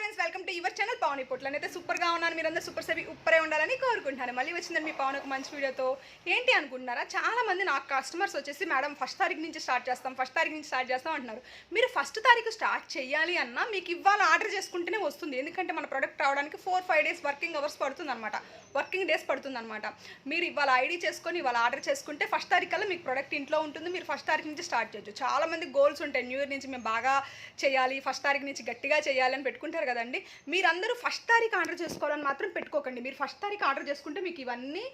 Friends welcome to your channel Pavan ఇప్పుడు అయితే సూపర్గా ఉన్నాను. మీరందరూ సూపర్ సెవి ఉప్పరే ఉండాలని కోరుకుంటున్నాను. మళ్ళీ వచ్చిందండి మీ పవన్ ఒక మంచి వీడియోతో. ఏంటి అనుకుంటున్నారా? చాలా మంది నాకు కస్టమర్స్ వచ్చేసి మేడం ఫస్ట్ తారీఖు నుంచి స్టార్ట్ చేస్తాం ఫస్ట్ తారీఖు నుంచి స్టార్ట్ చేస్తాం అంటున్నారు. మీరు ఫస్ట్ తారీఖు స్టార్ట్ చేయాలి అన్నా మీకు ఇవాళ ఆర్డర్ చేసుకుంటేనే వస్తుంది. ఎందుకంటే మన ప్రొడక్ట్ రావడానికి four five days working hours పడుతుంది అనమాట వర్కింగ్ డేస్ పడుతుంది అనమాట మీరు ఇవాళ ఐడి చేసుకొని ఇవాళ ఆర్డర్ చేసుకుంటే ఫస్ట్ తారీఖు కల్లా మీకు ప్రొడక్ట్ ఇంట్లో ఉంటుంది. మీరు ఫస్ట్ తారీఖు నుంచి స్టార్ట్ చేయొచ్చు. చాలా మంది గోల్స్ ఉంటాయి. న్యూ ఇయర్ నుంచి మేము బాగా చేయాలి ఫస్ట్ తారీఖు నుంచి గట్టిగా చేయాలి అని పెట్టుకుంటారు కదండి. మీరందరూ ఫస్ట్ తారీఖు ఆర్డర్ చేసుకోవాలని మాత్రం పెట్టుకోకండి. మీరు ఫస్ట్ తారీఖు ఆర్డర్ చేసుకుంటే మీకు ఇవన్నీ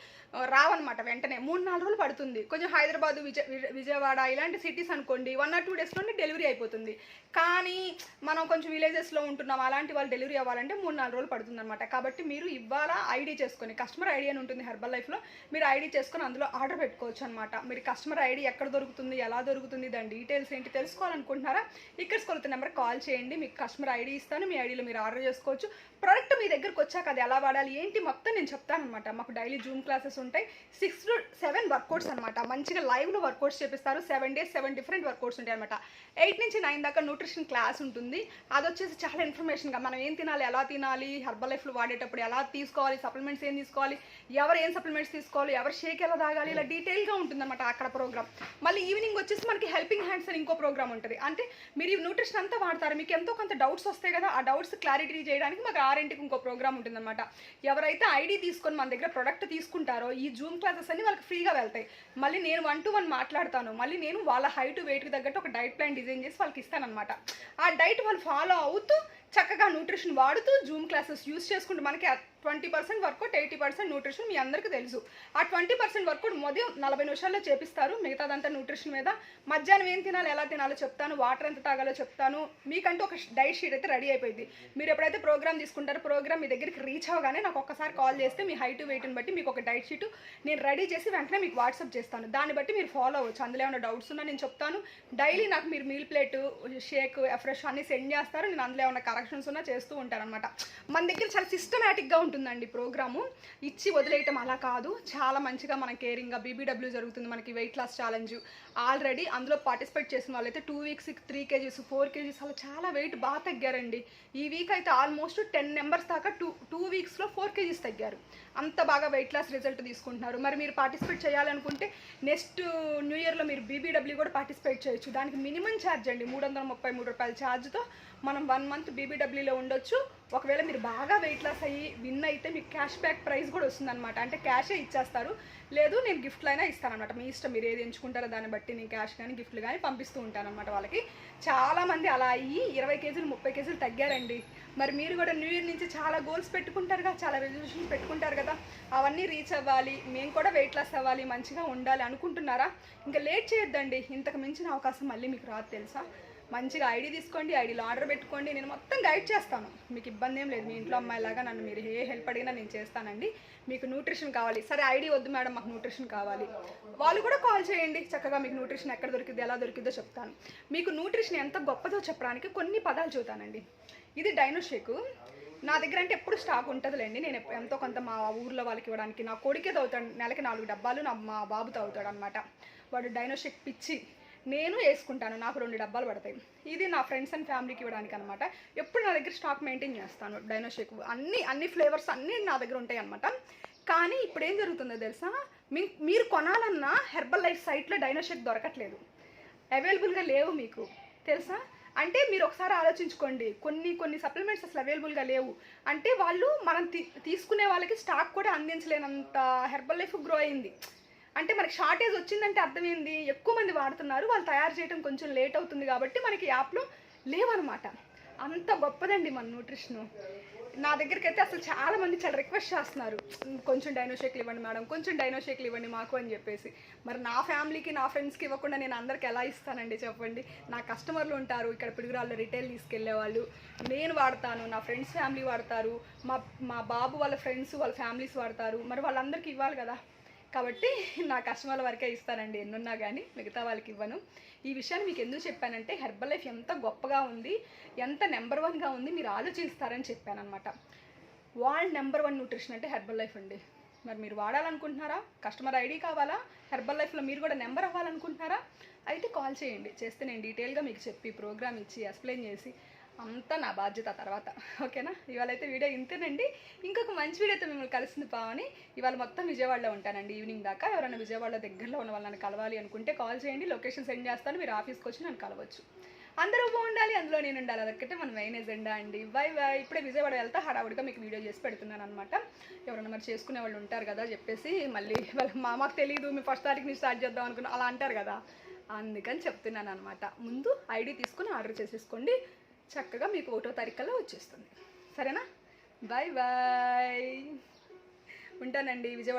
రావన్నమాట వెంటనే. మూడు నాలుగు రోజులు పడుతుంది. కొంచెం హైదరాబాద్ విజయ విజ- విజయవాడ ఇలాంటి సిటీస్ అనుకోండి వన్ ఆర్ టూ డేస్లోనే డెలివరీ అయిపోతుంది. కానీ మనం కొంచెం విలేజెస్లో ఉంటున్నాం అలాంటి వాళ్ళు డెలివరీ అవ్వాలంటే మూడు నాలుగు రోజులు పడుతుంది అనమాట కాబట్టి మీరు ఇవాళ ఐడి చేసుకొని కస్టమర్ ఐడి అని ఉంటుంది హెర్బల్ లైఫ్లో మీరు ఐడి చేసుకొని అందులో ఆర్డర్ పెట్టుకోవచ్చు అనమాట మీరు కస్టమర్ ఐడి ఎక్కడ దొరుకుతుంది ఎలా దొరుకుతుంది దాని డీటెయిల్స్ ఏంటి తెలుసుకోవాలనుకుంటున్నారా? ఇక్కడ స్కూల్ నెంబర్ కాల్ చేయండి. మీకు కస్టమర్ ఐడి ఇస్తాను మీ ఐడి మీరు ఆర్డర్ చేసుకోవచ్చు. ప్రోడక్ట్ మీ దగ్గరకు వచ్చాక అది ఎలా వాడాలి ఏంటి మొత్తం నేను చెప్తాను అనమాట మాకు డైలీ జూమ్ క్లాసెస్ ఉంటాయి. సిక్స్ టు సెవెన్ వర్కౌట్స్ అనమాట మంచిగా లైవ్లో వర్కౌట్స్ చేపిస్తారు. Seven days seven different workouts ఉంటాయి అనమాట ఎయిట్ నుంచి నైన్ దాకా న్యూట్రిషన్ క్లాస్ ఉంటుంది. అది వచ్చేసి చాలా ఇన్ఫర్మేషన్గా మనం ఏం తినాలి ఎలా తినాలి హెర్బల్ లైఫ్లో వాడేటప్పుడు ఎలా తీసుకోవాలి సప్లిమెంట్స్ ఏం తీసుకోవాలి ఎవరు ఏం సప్లిమెంట్స్ తీసుకోవాలి ఎవరు షేక్ ఎలా తాగాలి ఇలా డీటెయిల్గా ఉంటుందన్నమాట అక్కడ ప్రోగ్రామ్. మళ్ళీ ఈవినింగ్ వచ్చేసి మనకి హెల్పింగ్ హ్యాండ్స్ అని ఇంకో ప్రోగ్రామ్ ఉంటుంది. అంటే మీరు న్యూట్రిషన్ అంతా వాడతారు. మీకు ఎంతో కొంత డౌట్స్ వస్తాయి కదా ఆ డౌట్స్ క్లారిటీ చేయడానికి మాకు ఆరింటికి ఇంకో ప్రోగ్రామ్ ఉంటుందన్నమాట. ఎవరైతే ఐడి తీసుకొని మన దగ్గర ప్రొడక్ట్ తీసుకుంటారో ఈ జూమ్ క్లాసెస్ అన్ని వాళ్ళకి ఫ్రీగా వెళ్తాయి. మళ్ళీ నేను వన్ టు వన్ మాట్లాడతాను. మళ్ళీ నేను వాళ్ళ హైట్ వెయిట్కి తగ్గట్టు ఒక డైట్ ప్లాన్ డిజైన్ చేసి వాళ్ళకి ఇస్తానన్నమాట. ఆ డైట్ వాళ్ళు ఫాలో అవుతూ ఆ న్యూట్రిషన్ వాడుతూ జూమ్ క్లాసెస్ యూస్ చేసుకుంటూ మనకి twenty percent workout eighty percent nutrition మీ అందరికీ తెలుసు. ఆ ట్వంటీ పర్సెంట్ వర్కౌట్ మొదటి నలభై నిమిషాల్లో చేపిస్తారు. మిగతాదంతా న్యూట్రిషన్ మీద. మధ్యాహ్నం ఏం తినాలి ఎలా తినాలో చెప్తాను. వాటర్ ఎంత తాగాలో చెప్తాను. మీకంటూ ఒక డైట్ షీట్ అయితే రెడీ అయిపోయింది. మీరు ఎప్పుడైతే ప్రోగ్రామ్ తీసుకుంటారో ప్రోగ్రామ్ మీ దగ్గరికి రీచ్ అవ్వగానే నాకు ఒక్కసారి కాల్ చేస్తే మీ హైట్ వెయిట్ని బట్టి మీకు ఒక డైట్ షీట్ నేను రెడీ చేసి వెంటనే మీకు వాట్సాప్ చేస్తాను. దాన్ని బట్టి మీరు ఫాలో అవ్వచ్చు. అందులో ఏమైనా డౌట్స్ ఉన్నా నేను చెప్తాను. డైలీ నాకు మీరు మీల్ ప్లేట్ షేక్ ఫ్రెష్ అన్ని సెండ్ చేస్తారు. నేను అందులో ఏమైనా కరెక్షన్స్ ఉన్నా చేస్తూ ఉంటారు అనమాట మన దగ్గర చాలా సిస్టమేటిక్గా ఉంటుందండి ప్రోగ్రాము. ఇచ్చి వదిలేయటం అలా కాదు. చాలా మంచిగా మన కేరింగ్గా బీబీడబ్ల్యూ జరుగుతుంది మనకి వెయిట్ లాస్ ఛాలెంజ్ ఆల్రెడీ అందులో పార్టిసిపేట్ చేసిన వాళ్ళైతే two weeks three kgs four kgs అలా చాలా వెయిట్ బాగా తగ్గారండి. ఈ వీక్ అయితే ఆల్మోస్ట్ టెన్ నెంబర్స్ దాకా టూ టూ వీక్స్లో ఫోర్ కేజీస్ తగ్గారు. అంత బాగా వెయిట్ లాస్ రిజల్ట్ తీసుకుంటున్నారు. మరి మీరు పార్టిసిపేట్ చేయాలనుకుంటే నెక్స్ట్ న్యూ ఇయర్లో మీరు బీబీడబ్ల్యూ కూడా పార్టిసిపేట్ చేయొచ్చు. దానికి మినిమం ఛార్జ్ అండి మూడు వందల ముప్పై మూడు రూపాయల ఛార్జ్తో మనం వన్ మంత్ బీబీడబ్ల్యూలో ఉండొచ్చు. ఒకవేళ మీరు బాగా వెయిట్ లాస్ అయ్యి విన్ అయితే మీకు క్యాష్ బ్యాక్ ప్రైస్ కూడా వస్తుందన్నమాట. అంటే క్యాషే ఇచ్చేస్తారు. లేదు నేను గిఫ్ట్లు అయినా ఇస్తానమాట మీ ఇష్టం మీరు ఏది ఎంచుకుంటారో దాన్ని బట్టి నేను క్యాష్ కానీ గిఫ్ట్లు కానీ పంపిస్తూ ఉంటానమాట వాళ్ళకి. చాలామంది అలా అయ్యి ఇరవై కేజీలు ముప్పై కేజీలు తగ్గారండి. మరి మీరు కూడా న్యూ ఇయర్ నుంచి చాలా గోల్స్ పెట్టుకుంటారు కదా చాలా రెజల్యూషన్స్ పెట్టుకుంటారు కదా అవన్నీ రీచ్ అవ్వాలి మేము కూడా వెయిట్ లాస్ అవ్వాలి మంచిగా ఉండాలి అనుకుంటున్నారా? ఇంకా లేట్ చేయొద్దండి. ఇంతకు మించిన అవకాశం మళ్ళీ మీకు రాదు తెలుసా? మంచిగా ఐడి తీసుకోండి ఐడీలో ఆర్డర్ పెట్టుకోండి నేను మొత్తం గైడ్ చేస్తాను. మీకు ఇబ్బంది ఏం లేదు మీ ఇంట్లో అమ్మాయిలాగా నన్ను మీరు ఏ హెల్ప్ అడిగినా నేను చేస్తానండి. మీకు న్యూట్రిషన్ కావాలి. సరే ఐడి వద్దు మేడం మాకు న్యూట్రిషన్ కావాలి. వాళ్ళు కూడా కాల్ చేయండి చక్కగా మీకు న్యూట్రిషన్ ఎక్కడ దొరికింది ఎలా దొరికిందో చెప్తాను. మీకు న్యూట్రిషన్ ఎంత గొప్పదో చెప్పడానికి కొన్ని పదాలు చూతానండి ఇది డైనోషేకు. నా దగ్గర అంటే ఎప్పుడు స్టాక్ ఉంటుందిలేండి. నేను ఎంతో కొంత మా ఊర్లో వాళ్ళకి ఇవ్వడానికి నా కొడుకే తవ్వుతాడు. నెలకి నాలుగు డబ్బాలు నా మా బాబు తవ్వుతాడు అనమాట వాడు డైనోషేక్ పిచ్చి. నేను వేసుకుంటాను నాకు రెండు డబ్బాలు పడతాయి. ఇది నా ఫ్రెండ్స్ అండ్ ఫ్యామిలీకి ఇవ్వడానికి అనమాట ఎప్పుడు నా దగ్గర స్టాక్ మెయింటైన్ చేస్తాను డైనోషేక్ అన్ని అన్ని ఫ్లేవర్స్ అన్నీ నా దగ్గర ఉంటాయి అనమాట కానీ ఇప్పుడు ఏం జరుగుతుందో తెలుసా? మీ మీరు కొనాలన్నా హెర్బల్ లైఫ్ సైట్లో డైనోషేక్ దొరకట్లేదు. అవైలబుల్గా లేవు మీకు. తెలుసా? అంటే మీరు ఒకసారి ఆలోచించుకోండి. కొన్ని కొన్ని సప్లిమెంట్స్ అసలు అవైలబుల్గా లేవు. అంటే వాళ్ళు మనం తీ- తీసుకునే వాళ్ళకి స్టాక్ కూడా అందించలేనంత హెర్బల్ లైఫ్ గ్రో అయింది. అంటే మనకి షార్టేజ్ వచ్చిందంటే అర్థమైంది ఎక్కువ మంది వాడుతున్నారు వాళ్ళు తయారు చేయడం కొంచెం లేట్ అవుతుంది కాబట్టి మనకి యాప్లో లేవన్నమాట. అంత గొప్పదండి మన న్యూట్రిషను నా దగ్గరికి అయితే అసలు చాలా మంది చాలా రిక్వెస్ట్ చేస్తున్నారు. కొంచెం డైనోషేక్లు ఇవ్వండి మేడం కొంచెం డైనోషేక్లు ఇవ్వండి మాకు అని చెప్పేసి. మరి నా ఫ్యామిలీకి నా ఫ్రెండ్స్కి ఇవ్వకుండా నేను అందరికి ఎలా ఇస్తానండి చెప్పండి? నా కస్టమర్లు ఉంటారు ఇక్కడ పిడుగురాళ్ళు రిటైల్ తీసుకెళ్ళే వాళ్ళు. నేను వాడతాను నా ఫ్రెండ్స్ ఫ్యామిలీ వాడతారు. మా మా బాబు వాళ్ళ ఫ్రెండ్స్ వాళ్ళ ఫ్యామిలీస్ వాడతారు. మరి వాళ్ళందరికీ ఇవ్వాలి కదా? కాబట్టి నా కస్టమర్ల వరకే ఇస్తానండి ఎన్నున్నా కానీ మిగతా వాళ్ళకి ఇవ్వను. ఈ విషయాన్ని మీకు ఎందుకు చెప్పానంటే హెర్బల్ లైఫ్ ఎంత గొప్పగా ఉంది ఎంత నెంబర్ వన్గా ఉంది మీరు ఆలోచిస్తారని చెప్పానమాట వరల్డ్ నెంబర్ వన్ న్యూట్రిషన్ అంటే హెర్బల్ లైఫ్ అండి. మరి మీరు వాడాలనుకుంటున్నారా? కస్టమర్ ఐడి కావాలా? హెర్బల్ లైఫ్లో మీరు కూడా నెంబర్ అవ్వాలనుకుంటున్నారా? అయితే కాల్ చేయండి. చేస్తే నేను డీటెయిల్గా మీకు చెప్పి ప్రోగ్రామ్ ఇచ్చి ఎక్స్ప్లెయిన్ చేసి అంతా నా బాధ్యత తర్వాత. ఓకేనా? ఇవాళ అయితే వీడియో ఇంతేనండి. ఇంకొక మంచి వీడియోతో మిమ్మల్ని కలిసింది పావని. ఇవాళ మొత్తం విజయవాడలో ఉంటానండి. ఈవినింగ్ దాకా ఎవరైనా విజయవాడలో దగ్గరలో ఉన్న వాళ్ళని కలవాలి అనుకుంటే కాల్ చేయండి. లొకేషన్ సెండ్ చేస్తాను. మీరు ఆఫీస్కి వచ్చి నన్ను కలవచ్చు. అందరూ బాగుండాలి. అందులో నేను ఉండాలి అదొక్కటే మన మెయిన్ ఎజెండా అండి. Bye bye. ఇప్పుడే విజయవాడ వెళ్తా. హడావుడిగా మీకు వీడియో చేసి పెడుతున్నాను అనమాట ఎవరైనా మరి చేసుకునే వాళ్ళు ఉంటారు కదా చెప్పేసి మళ్ళీ వాళ్ళ మా మాకు తెలియదు మేము ఫస్ట్ తారీఖు నుంచి స్టార్ట్ చేద్దాం అనుకున్నాం. అలా అంటారు కదా. అందుకని చెప్తున్నాను అనమాట ముందు ఐడి తీసుకుని ఆర్డర్ చేసేసుకోండి. చక్కగా మీకు ఒకటో తారీఖుల్లో వచ్చేస్తుంది. సరేనా? బాయ్ బాయ్ ఉంటానండి విజయవాడ